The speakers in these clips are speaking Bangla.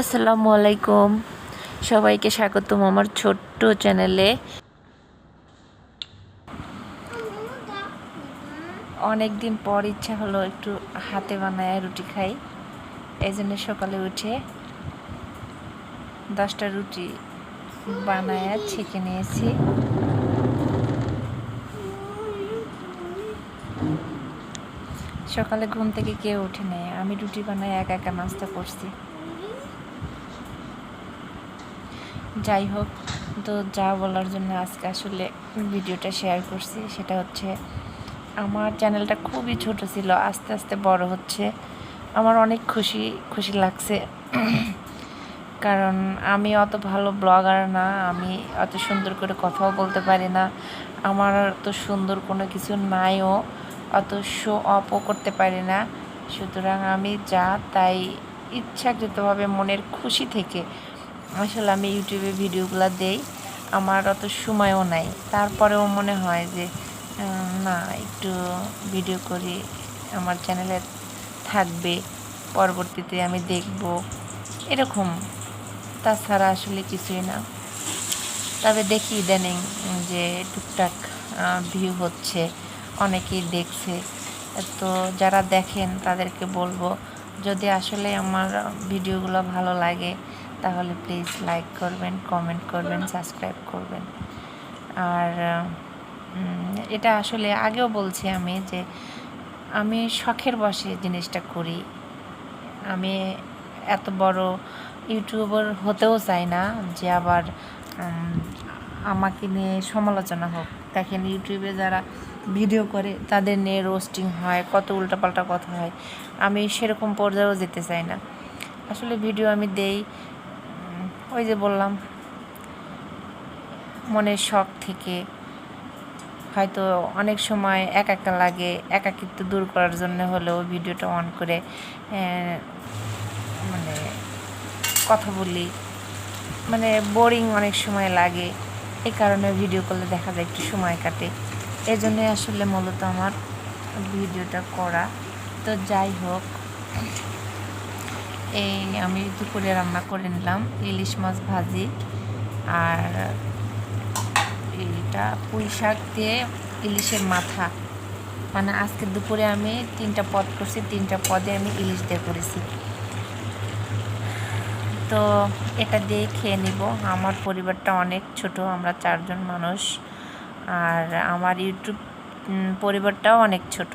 আসসালামু আলাইকুম। সবাইকে স্বাগতম আমার ছোট্ট চ্যানেলে। অনেক দিন পর ইচ্ছা হলো একটু হাতে বানায় রুটি খাই। এই জন্য সকালে উঠে দশটা রুটি বানায় ছেঁকে নিয়েছি। সকালে ঘুম থেকে কেউ উঠে নেয় আমি রুটি বানায় একা একা নাস্তা করছি। যাই হোক, তো যা বলার জন্য আজকে আসলে ভিডিওটা শেয়ার করছি। সেটা হচ্ছে, আমার চ্যানেলটা খুবই ছোট ছিল, আস্তে আস্তে বড় হচ্ছে। আমার অনেক খুশি খুশি লাগছে। কারণ আমি অত ভালো ব্লগার না, আমি অত সুন্দর করে কথাও বলতে পারি না। আমার তো সুন্দর কোনো কিছু নাইও, অত শো অপও করতে পারি না। সুতরাং আমি যা, তাই ইচ্ছাকৃতভাবে মনের খুশি থেকে আসলে আমি ইউটিউবে ভিডিওগুলো দেই, আমার অত সময়ও নাই। তারপরেও মনে হয় যে না, একটু ভিডিও করি, আমার চ্যানেলে থাকবে, পরবর্তীতে আমি দেখব, এরকম। তাছাড়া আসলে কিছুই না। তবে দেখি ইদানিং যে, টুকটাক ভিউ হচ্ছে, অনেকেই দেখছে। তো যারা দেখেন, তাদেরকে বলব যদি আসলে আমার ভিডিওগুলো ভালো লাগে, তাহলে প্লিজ লাইক করবেন কমেন্ট করবেন সাবস্ক্রাইব করবেন। আর এটা আসলে আগেও বলছি আমি যে আমি শখের বসে জিনিসটা করি। আমি এত বড় ইউটিউবার হতেও চাই না যে আবার আমাকে নিয়ে সমালোচনা হোক। দেখেন ইউটিউবে যারা ভিডিও করে তাদের নিয়ে রোস্টিং হয়, কত উল্টাপাল্টা কথা হয়। আমি সেরকম পর্যায়েও যেতে চাই না। আসলে ভিডিও আমি দেই ওই যে বললাম, মনের শখ থেকে। হয়তো অনেক সময় এক একা লাগে, একাকিত্ব দূর করার জন্য হলেও ভিডিওটা অন করে মানে কথা বলি। মানে বোরিং অনেক সময় লাগে, এই কারণে ভিডিও করলে দেখা যায় একটু সময় কাটে। এই জন্যে আসলে মূলত আমার ভিডিওটা করা। তো যাই হোক, এই আমি দুপুরে রান্না করে নিলাম ইলিশ মাছ ভাজি আর এটা পুঁই শাক দিয়ে ইলিশের মাথা। মানে আজকে দুপুরে আমি তিনটা পদ করছি, তিনটা পদে আমি ইলিশ দিয়ে করেছি। তো এটা দিয়ে খেয়ে নিব। আমার পরিবারটা অনেক ছোট, আমরা চারজন মানুষ। আর আমার ইউটিউব পরিবারটাও অনেক ছোট।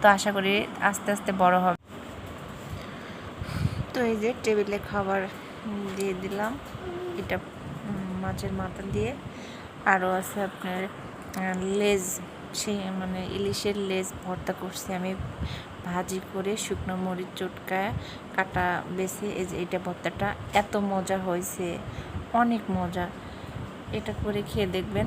তো আশা করি আস্তে আস্তে বড় হবে। তো এই যে টেবিলে খাবার দিয়ে দিলাম। এটা মাছের মাথা দিয়ে। আরও আছে আপনার লেজ সেই মানে ইলিশের লেজ ভর্তা করছি আমি। ভাজি করে শুকনো মরিচ চটকায় কাটা বেছে, এই যে এটা ভর্তাটা। এত মজা হয়েছে, অনেক মজা। এটা করে খেয়ে দেখবেন।